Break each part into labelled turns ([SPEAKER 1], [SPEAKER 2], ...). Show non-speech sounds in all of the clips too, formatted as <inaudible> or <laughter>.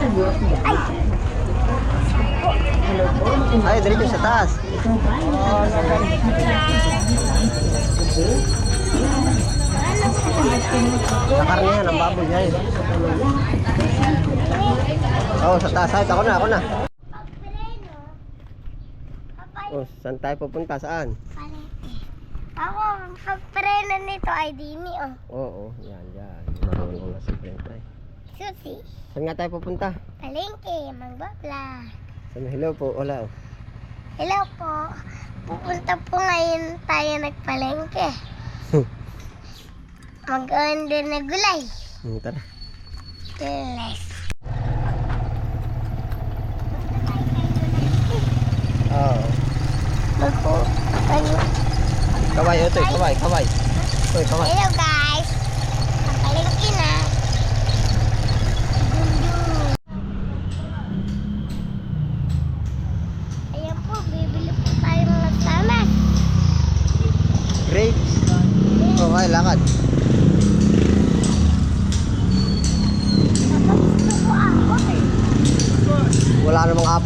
[SPEAKER 1] Ay, dito sa taas. Yan, ang baboy yan. Oh, sa taas. Ay, ako na, ako na. Oh, saan tayo pupunta? Saan?
[SPEAKER 2] Ako, pagpreno nito ay dini, oh.
[SPEAKER 1] Oo, yan, yan. Marunong na si Brent. Ay.
[SPEAKER 2] Susi,
[SPEAKER 1] Saan nga tayo pupunta?
[SPEAKER 2] palengke, magbabla.
[SPEAKER 1] Saan, hello po, wala oh.
[SPEAKER 2] Hello po. Pupunta po ngayon tayo nagpalengke. <laughs> Mag-order na gulay.
[SPEAKER 1] Hmm, tara.
[SPEAKER 2] Let's.
[SPEAKER 1] Oo.
[SPEAKER 2] Magpo. Ano?
[SPEAKER 1] Kaway, otoy, kaway, kaway. Oy, kaway.
[SPEAKER 2] Hello guys. Palengke na. Dum-dum. Ayan po, bibili po tayo ng lasanas.
[SPEAKER 1] Grapes. Okay, lakad.
[SPEAKER 2] Tapos gusto ko ako eh.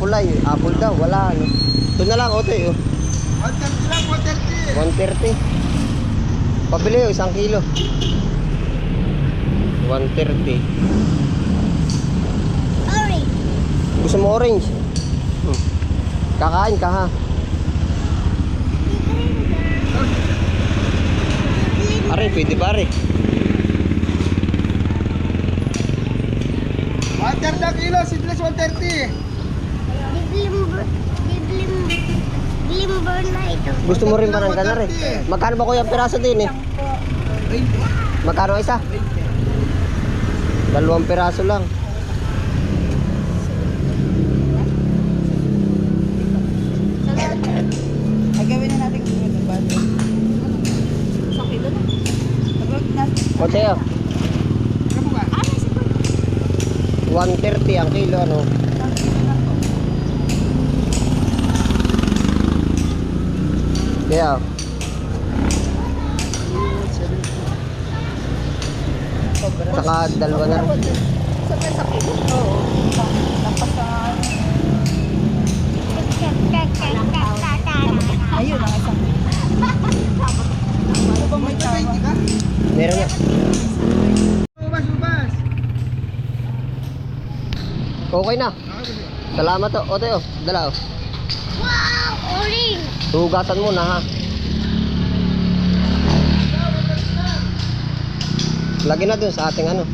[SPEAKER 1] Wala namang apple daw, wala. Ano. Ito na lang, otoy. Oh.
[SPEAKER 3] 130 lang, 130.
[SPEAKER 1] 130. Pabili oh, isang kilo. 130.
[SPEAKER 2] Orange.
[SPEAKER 1] Gusto mo orange? Hmm. Kakain ka ha. Pare, pwede pare.
[SPEAKER 3] 130 ang kilo, seedless 130.
[SPEAKER 2] Diblimber. Diblim. Diblimber na ito.
[SPEAKER 1] Gusto mo rin ba ng ganar eh? Magkano ba kuya ang piraso din eh? Magkano isa? Dalawang piraso lang.
[SPEAKER 3] Kung ano ba. Sa kilo na. Tapos na.
[SPEAKER 1] O Teo,
[SPEAKER 3] Ano ba?
[SPEAKER 1] 130 ang kilo ano. Kaya, saka dalawa na rin.
[SPEAKER 3] Sa sa kilo? Oo. Lampas sa... Ayun, ang isang. Ano bang may tawa?
[SPEAKER 1] Meron na.
[SPEAKER 3] Ubas, ubas.
[SPEAKER 1] Okay na. Salamat to. O Teo, dala o. Hugatan mo na ha. Lagi na dun sa ating ano.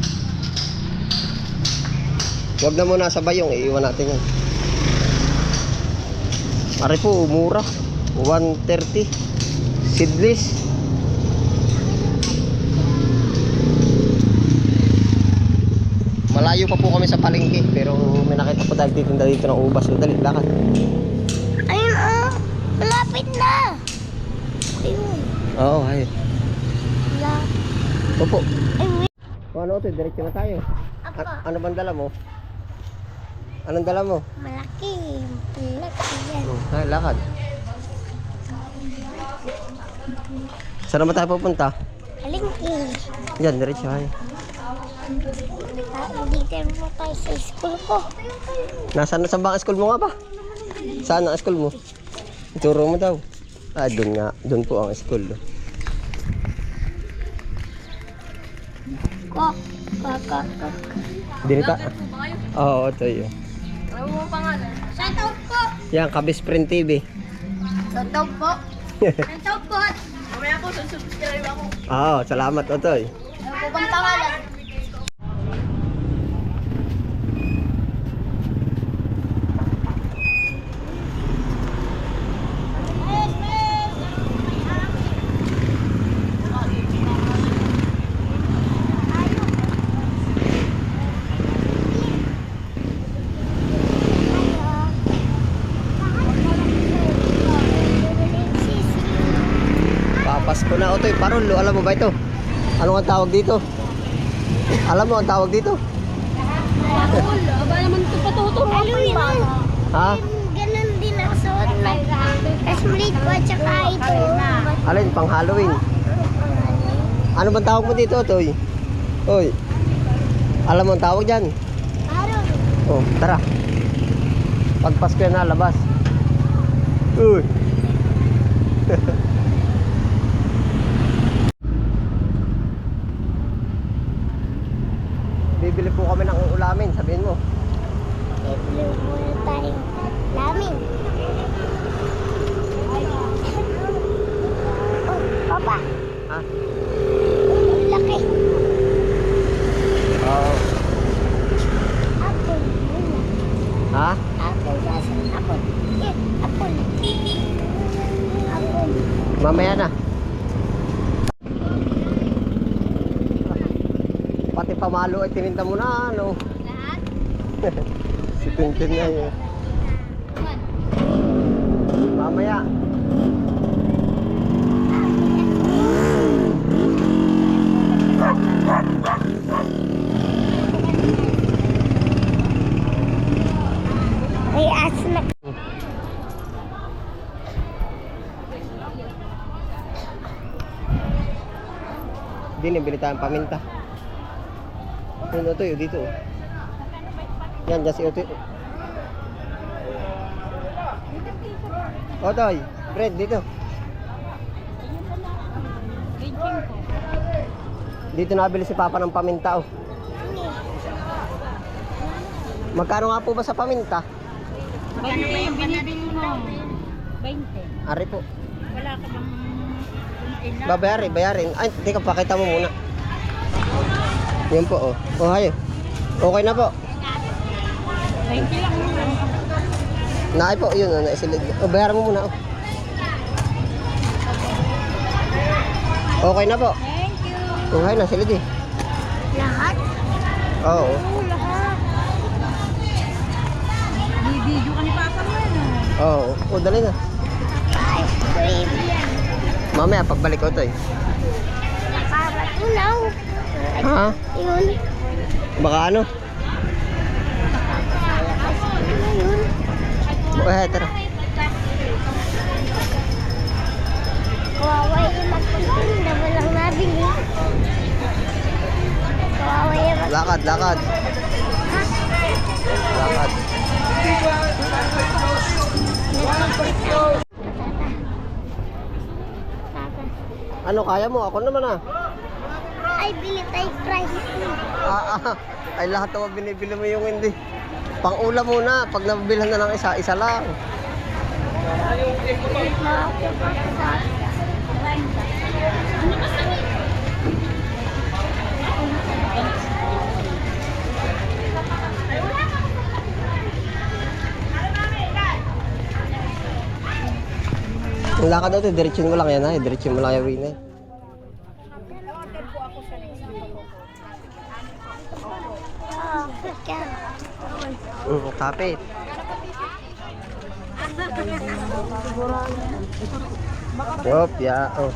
[SPEAKER 1] Huwag na muna sa bayong, iiwan natin yan. Pare po, mura. 130. Seedless. Malayo pa po kami sa palengke, pero may nakita po dahil dito dito ng ubas. So, dali, lakad.
[SPEAKER 2] Oh! Malapit na! Ayun.
[SPEAKER 1] Oo, ay.
[SPEAKER 2] Wala.
[SPEAKER 1] Opo.
[SPEAKER 2] Ay, wait.
[SPEAKER 1] O ano ito, diretso na tayo.
[SPEAKER 2] Ako.
[SPEAKER 1] A- ano bang dala mo? Anong dala mo?
[SPEAKER 2] Malaki. Malaki yan.
[SPEAKER 1] Hmm, Ay, lakad. Saan naman tayo pupunta?
[SPEAKER 2] Alingki.
[SPEAKER 1] Yan, diretso ay.
[SPEAKER 2] Dito mo tayo sa school ko.
[SPEAKER 1] Nasaan na sa bang school mo nga ba? Saan ang school mo? Ituro mo daw. Ah, doon nga. Doon po ang school.
[SPEAKER 2] Kok. Kok, kok, kok.
[SPEAKER 1] Ka? Oo, ito yun.
[SPEAKER 2] Shout out po!
[SPEAKER 1] Yan, Kabis Print TV.
[SPEAKER 2] Shout out po! Shout out po! Mamaya po, subscribe ako.
[SPEAKER 1] Oo, salamat, Otoy.
[SPEAKER 2] Ano po bang pangalan?
[SPEAKER 1] Na, Otoy. Parol, alam mo ba ito? Ano ang tawag dito? Alam mo ang tawag dito?
[SPEAKER 2] Aba naman ito patuturo. Halloween na.
[SPEAKER 1] Ha?
[SPEAKER 2] Ganun din ang suot na. Kasmrit po at saka ito.
[SPEAKER 1] Alin, pang Halloween. Ano bang tawag mo dito, Otoy? Oy. Alam mo ang tawag dyan?
[SPEAKER 2] Araw.
[SPEAKER 1] Oh, tara. Pag Pasko yan nalabas. Uy. <laughs> Bibili po kami ng ulamin, sabihin mo.
[SPEAKER 2] Bibili muna tayo. Lamin. Oh, papa.
[SPEAKER 1] Ha?
[SPEAKER 2] Ang laki.
[SPEAKER 1] Oo.
[SPEAKER 2] Apple.
[SPEAKER 1] Ha?
[SPEAKER 2] Apple. Apple. Apple. Eh, apple. Apple.
[SPEAKER 1] Mamaya na. Pati pamalo ay tininda mo na, ano?
[SPEAKER 2] Lahat? <laughs>
[SPEAKER 1] si Tintin na yun. Mamaya.
[SPEAKER 2] May aso na.
[SPEAKER 1] Hindi, nabili tayong paminta. Yun, Utoy, dito. Yan, dyan si Utoy. Otoy, Fred, dito. Dito nabili si Papa ng paminta, oh. Magkano nga po ba sa paminta?
[SPEAKER 3] Magkano ba yung binibili mo? 20.
[SPEAKER 1] Ari po.
[SPEAKER 3] Wala ka bang?
[SPEAKER 1] Babayarin, bayarin. Ay, teka, pakita mo muna. Yan po, oh. Oh, hayo. Okay na po.
[SPEAKER 3] 20 lang muna.
[SPEAKER 1] Naay po, yun, oh, naisilid. Oh, bayaran mo muna, oh. Okay na po.
[SPEAKER 3] Thank you.
[SPEAKER 1] Oh, hay na, silid eh.
[SPEAKER 2] Lahat?
[SPEAKER 1] Oo.
[SPEAKER 2] Oo, lahat.
[SPEAKER 3] Bibidyo ka ni Papa mo ano?
[SPEAKER 1] Oo. Oh, dali na.
[SPEAKER 2] Ice cream.
[SPEAKER 1] Mamaya, pagbalik ko to eh.
[SPEAKER 2] Nakakatunaw.
[SPEAKER 1] Ha?
[SPEAKER 2] Yun.
[SPEAKER 1] Baka ano?
[SPEAKER 2] Yun?
[SPEAKER 1] Eh, tara.
[SPEAKER 2] Kawawa yung magpagtinda. Walang nabili. Kawawa yung.
[SPEAKER 1] Lakad, lakad. Lakad. Ano, kaya mo? Ako naman ah.
[SPEAKER 2] Ay, bili tayo fries.
[SPEAKER 1] Ah, ah. Ay, lahat naman binibili mo yung hindi. Pang-ulam muna. Pag nabibilhan na ng isa, isa lang. Yung lakad natin, diretsyon mo lang yan ha. Diretsyon mo lang yung win eh.
[SPEAKER 2] Oh,
[SPEAKER 1] kapit. Yup, ya. Oh.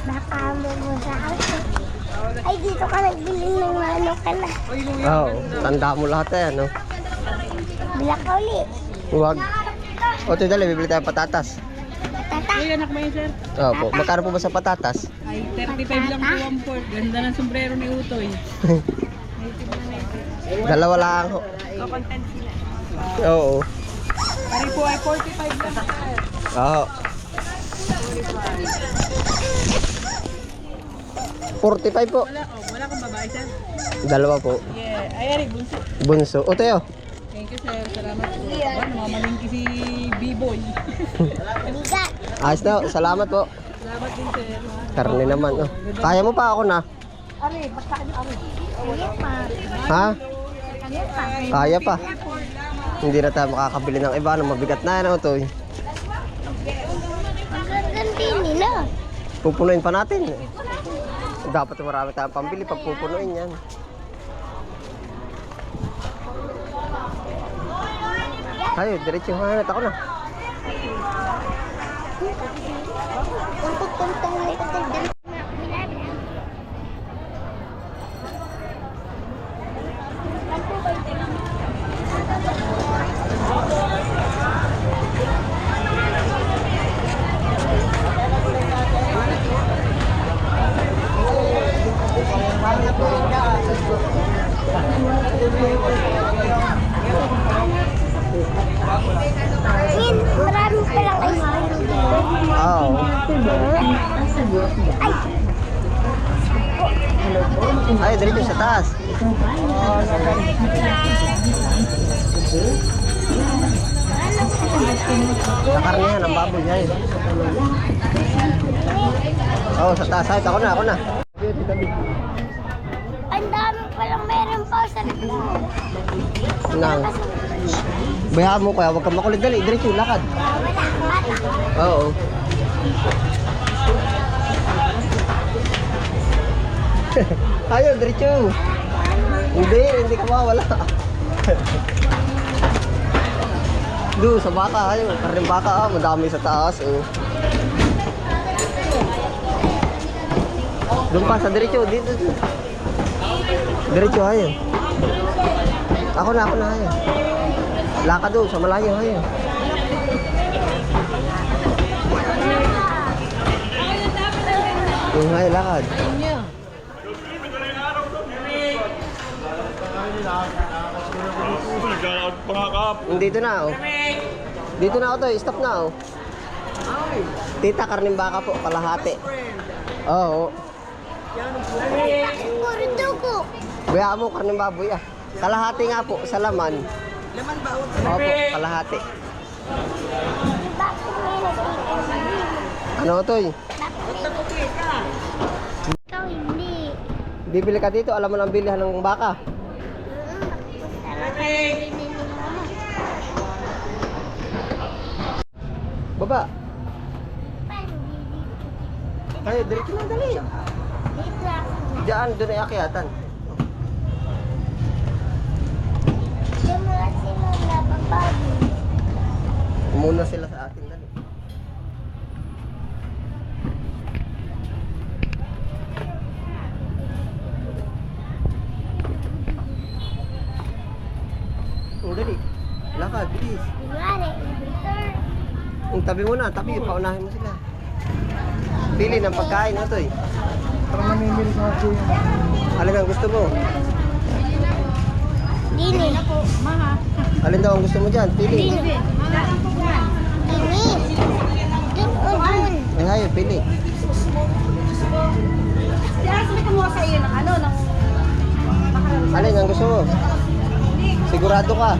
[SPEAKER 2] Baka mo sa akin. Ay, dito ka nagbili ng ano ka na.
[SPEAKER 1] Oo, tanda mo lahat eh, ano?
[SPEAKER 2] Bila ka ulit.
[SPEAKER 1] Huwag. O, ito dali, bibili tayo patatas.
[SPEAKER 2] Tata.
[SPEAKER 3] Uy, anak mo yun, sir.
[SPEAKER 1] Opo, magkano po ba sa patatas?
[SPEAKER 3] Ay, 35 lang po ang port. Ganda ng sombrero ni Utoy. <laughs>
[SPEAKER 1] Dalawa lang ho.
[SPEAKER 3] Kakontent sila.
[SPEAKER 1] Oo.
[SPEAKER 3] Pari po ay 45 lang.
[SPEAKER 1] Oo. 45 po.
[SPEAKER 3] Wala, oh, wala kang babae, sir.
[SPEAKER 1] Dalawa po.
[SPEAKER 3] Yeah. Ay, ari, bunso.
[SPEAKER 1] Bunso. O, tayo.
[SPEAKER 3] Thank you, sir. Salamat po. Yeah. Namamalingki si B-Boy. <laughs>
[SPEAKER 1] Ayos na. Salamat po.
[SPEAKER 3] Salamat din, sir.
[SPEAKER 1] Karne naman. Oh. Kaya mo pa ako na.
[SPEAKER 3] Ari, basta ano, ari.
[SPEAKER 1] Ha?
[SPEAKER 2] Kaya pa.
[SPEAKER 1] Hindi na tayo makakabili ng iba. Ano, mabigat na. Ano, to.
[SPEAKER 2] Magaganda nila.
[SPEAKER 1] Pupunuin pa natin. Dapat marami tayong pambili pag pupunuin yan. Tayo, diretso hangat ako na.
[SPEAKER 2] Tuntong-tuntong na ito.
[SPEAKER 1] Ay, diretso sa taas. Sa karnihan ang baboy niya yun. Oo, oh, sa taas. Ay, ako na, ako na.
[SPEAKER 2] Ang dami palang meron pa sa likod.
[SPEAKER 1] Nang. Bayaan mo kaya, huwag kang makulit. Dali, diretso, lakad.
[SPEAKER 2] Wala, bata.
[SPEAKER 1] Oo. <laughs> Ayaw, diretso. Hindi, hindi ka mawala. <laughs> Do, sa baka, ayaw. Karing baka, ah, madami sa taas. Oh. Doon pa sa diretso, dito. dito. Diretso, ayaw. Ako na, ako na, ayaw. Lakad do, sa malayo, ayaw. Yung ayaw, lakad. Dito na, oh. Dito na ako to, stop na, oh. Tita, karning baka po, kalahati. Oo. Oh,
[SPEAKER 2] Puro dugo.
[SPEAKER 1] Bayaan mo, karning baboy, ah. Kalahati nga po, sa laman.
[SPEAKER 3] Laman ba?
[SPEAKER 1] Opo, kalahati.
[SPEAKER 2] Bakit may nag-iisip?
[SPEAKER 1] Ano to, eh?
[SPEAKER 2] Ikaw hindi.
[SPEAKER 1] Bibili ka dito, alam mo lang bilihan ng baka. Baba. Ay, diretso na, dali. Diyan, doon ay akyatan. Umuna sila sa atin, dali. Oh, dali. Lakad, bilis. Ang tabi mo na, tabi, paunahin mo sila. Pili ng pagkain na to eh.
[SPEAKER 4] Para mamimili sa akin.
[SPEAKER 1] Alin ang gusto mo?
[SPEAKER 2] Dini.
[SPEAKER 1] Alin daw ang gusto mo dyan? Pili.
[SPEAKER 2] Dini.
[SPEAKER 1] Ay, hayo, pili.
[SPEAKER 3] Ano,
[SPEAKER 1] Alin ang gusto mo? Sigurado ka.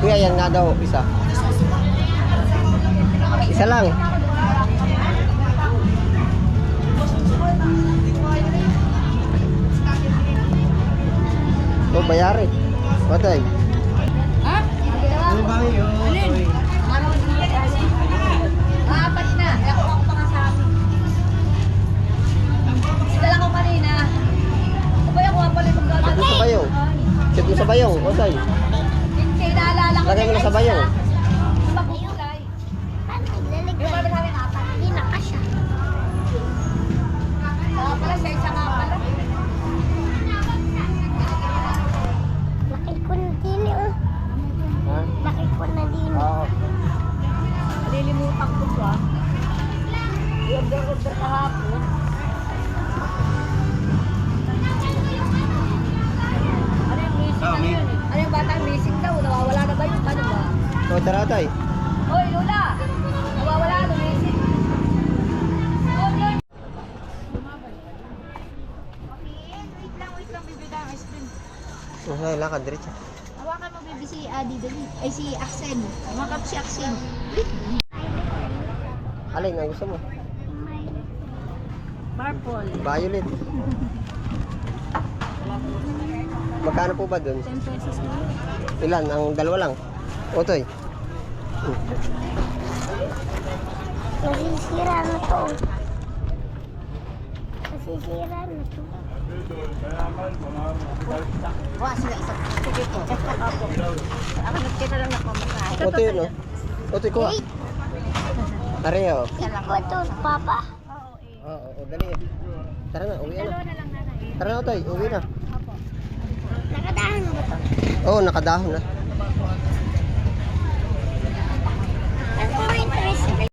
[SPEAKER 1] Kuya, yan nga daw, isa. Isa lang. O, bayari. Patay.
[SPEAKER 3] Ha?
[SPEAKER 4] Ano ba yun?
[SPEAKER 3] Alin? Apat na. Ako ako pa nga sa akin. Dala ko kanina. Abay ako pala yung
[SPEAKER 1] mo sa bayong. Check mo sa bayong. Patay.
[SPEAKER 3] Hindi, naalala ko.
[SPEAKER 1] Lagay mo na sa bayong. Ay, lakad, diretso.
[SPEAKER 3] Hawakan mo, baby, si Adi Dali. Ay, si Axel. Hawakan mo si Axel.
[SPEAKER 1] Alin ang gusto mo?
[SPEAKER 3] Purple.
[SPEAKER 1] Violet. Magkano po ba dun?
[SPEAKER 3] 10 pesos na.
[SPEAKER 1] Ilan? Ang dalawa lang? Otoy.
[SPEAKER 2] Nasisira na to. Sisira na ito.
[SPEAKER 3] Buha sila ko ako. Ako lang ako
[SPEAKER 1] mga. Oto yun, no? Oto ko. Pareho.
[SPEAKER 2] Ito, papa.
[SPEAKER 1] Oo, oo, dali. Tara na, uwi na. Tara na, Otoy, uwi na.
[SPEAKER 2] Nakadahon na ba ito?
[SPEAKER 1] Oo, nakadahon na.